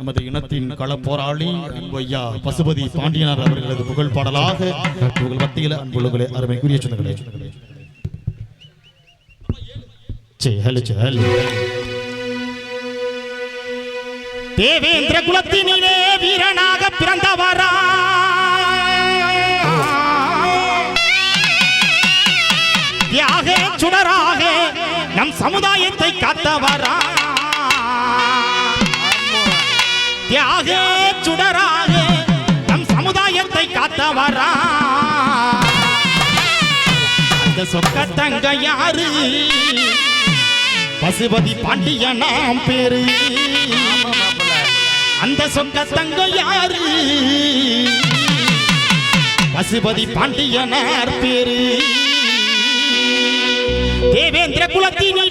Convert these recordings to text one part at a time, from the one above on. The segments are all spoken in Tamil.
நமது இனத்தின் கள போராளி அன்பையா பசுபதி பாண்டியனார் அவர்களது புகழ் பாடலாக உங்கள் மத்தியில் அன்புள்ளங்களே அருமைக்குரிய சொந்தங்களே. தேவேந்திர குலத்தினிலே வீரனாக பிறந்தவரா. தியாக சுடராக நம் சமுதாயத்தை காத்தவரா. தியாக சுடராக நம் சமுதாயத்தை காத்தவரா. அந்த சொக்க தங்க யாரு? பசுபதி பாண்டியனாம் பேரு. அந்த சொக்க தங்க யாரு? பசுபதி பாண்டியனார் பேரு. தேவேந்திர குலத்தினிலே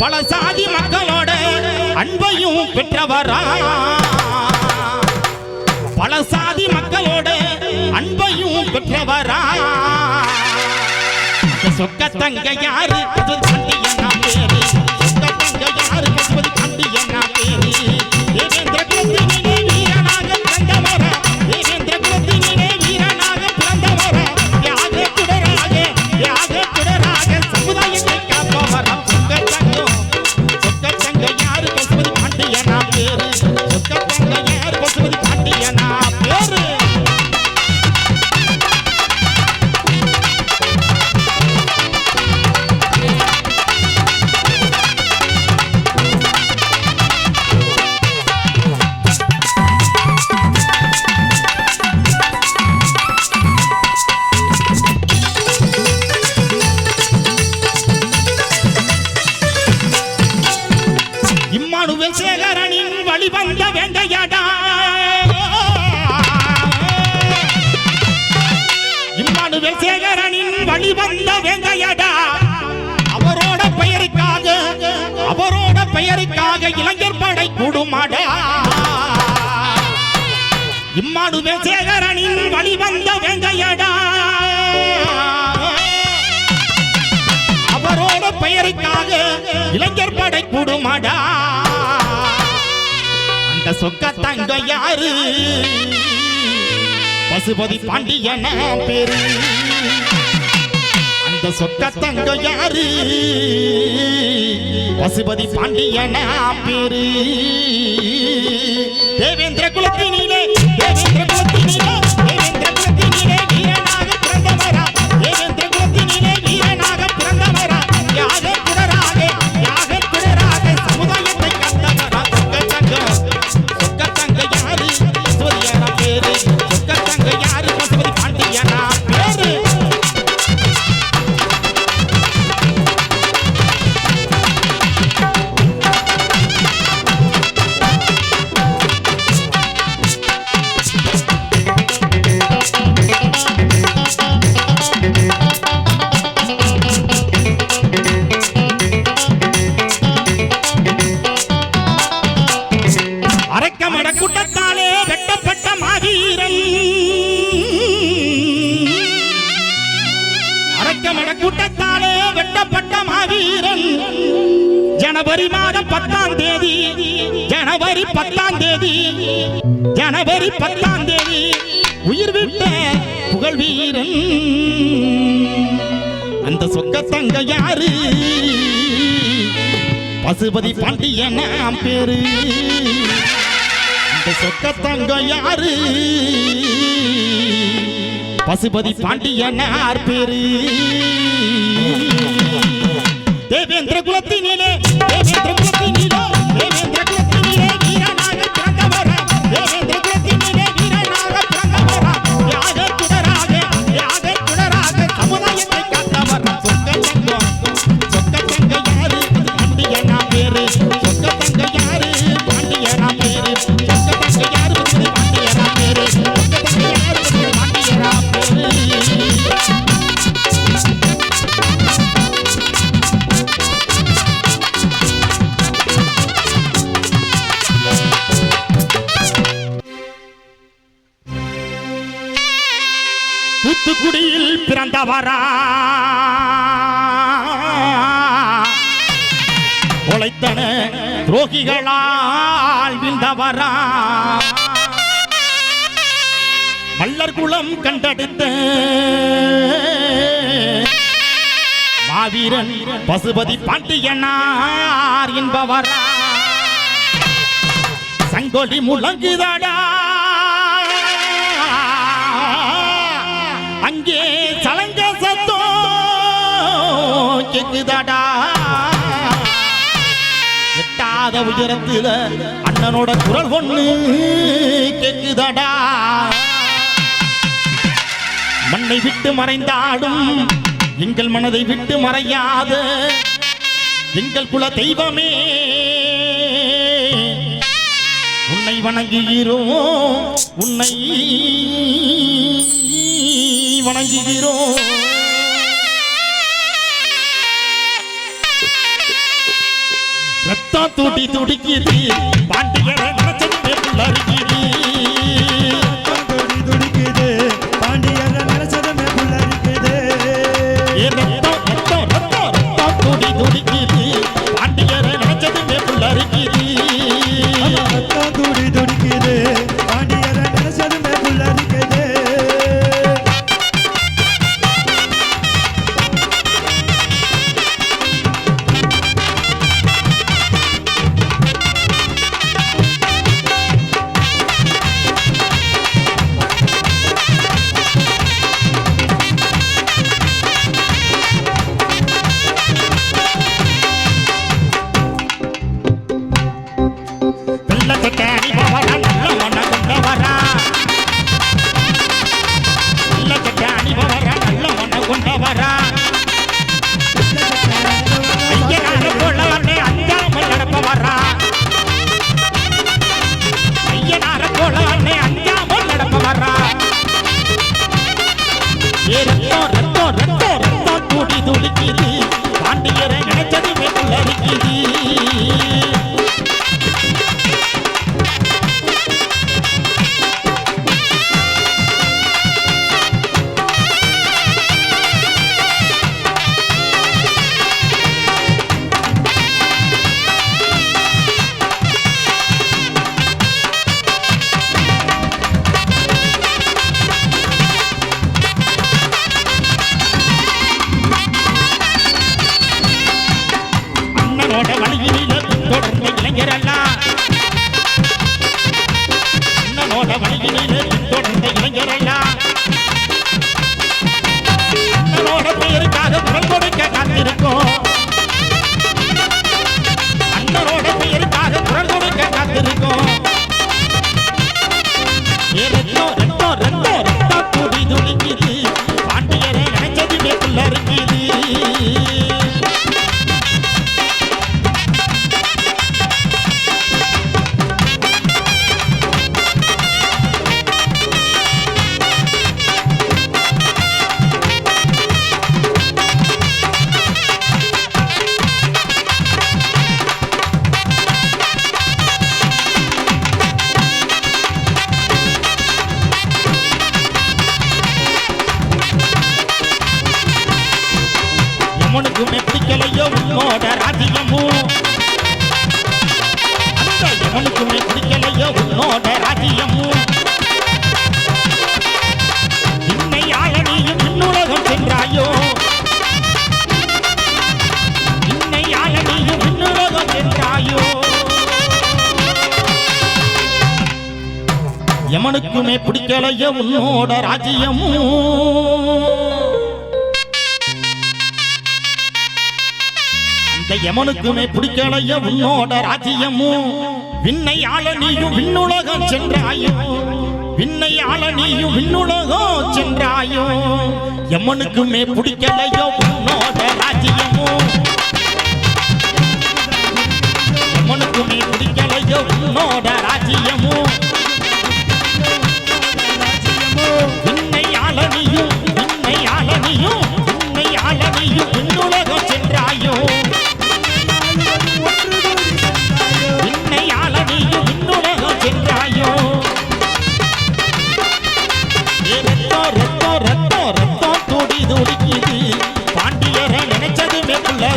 பல சாதி மக்களோட அன்பையும் பெற்றவரா. பல சாதி மக்களோட அன்பையும் பெற்றவரா. சொக்க தங்க யாரு? அது என்ன பேரு. சொக்க தங்க யாரு? தண்டி என்ன பேரு. இம்மானுவேல் சேகரனின் வழிவந்த வெங்கையடா. அவரோட பெயருக்காக அவரோட பெயருக்காக இளைஞர் படை கூடுமாடா. இம்மாடு சேகரனின் வழிவந்த வெங்கையடா. அவரோட பெயருக்காக இளைஞர் படை கூடுமாடா. அந்த சொக்க தங்க யாரு பசுபதி பாண்டியன. பேரு அந்த சொக்க தங்க யாரு? பசுபதி பாண்டியன. பேரு? தேவேந்திர குலத்தினிலே ஜனவரி மாதம் பத்தாம் தேதி. ஜனவரி பத்தாம் தேதி. ஜனவரி பத்தாம் தேதி. உயிர் விட்ட புகழ் வீரன். அந்த சொக்க தங்க யாரு? பசுபதி பாண்டிய நாம் பேரு. அந்த சொக்க தங்க யாரு? பசுபதி பாண்டியனார் பேரு. தேவேந்திர குலத்தினிலே குடியில் பிறந்தவரா. உழைத்தன துரோகிகளால் விந்தவரா மல்லர் குளம் கண்டெடுத்த மாவீரன் பசுபதி பாண்டியனார் என்பவரா. சங்கொலி முழங்குதடா. இருக்குதாடா எட்டாத உயரத்தில் அண்ணனோட குரல் ஒண்ணு கேக்குதாடா. மண்ணை விட்டு மறைந்தாடும் எங்கள் மனதை விட்டு மறையாத. எங்கள் குல தெய்வமே உன்னை வணங்குகிறோம் உன்னை வணங்குகிறோம். தான் துடி துடிக்குது. பாண்டியரன் வழியிலே தொடர்ந்த இளைஞரையா எமனுக்குமே பிடிக்கலைய உன்னோட ராஜ்யமும். அந்த எமனுக்குமே பிடிக்கலைய உன்னோட ராஜ்யமும். விண்ணை ஆள நீயும் விண்ணுலகம் சென்றாயோ? விண்ணை ஆள நீயும் விண்ணுலகம் சென்றாயோ? எமனுக்குமே பிடிக்கலையோ உன்னோட ராஜ்யமும். எமனுக்குமே பிடிக்கலையோ உன்னோட ராஜ்யமும்.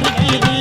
गिरी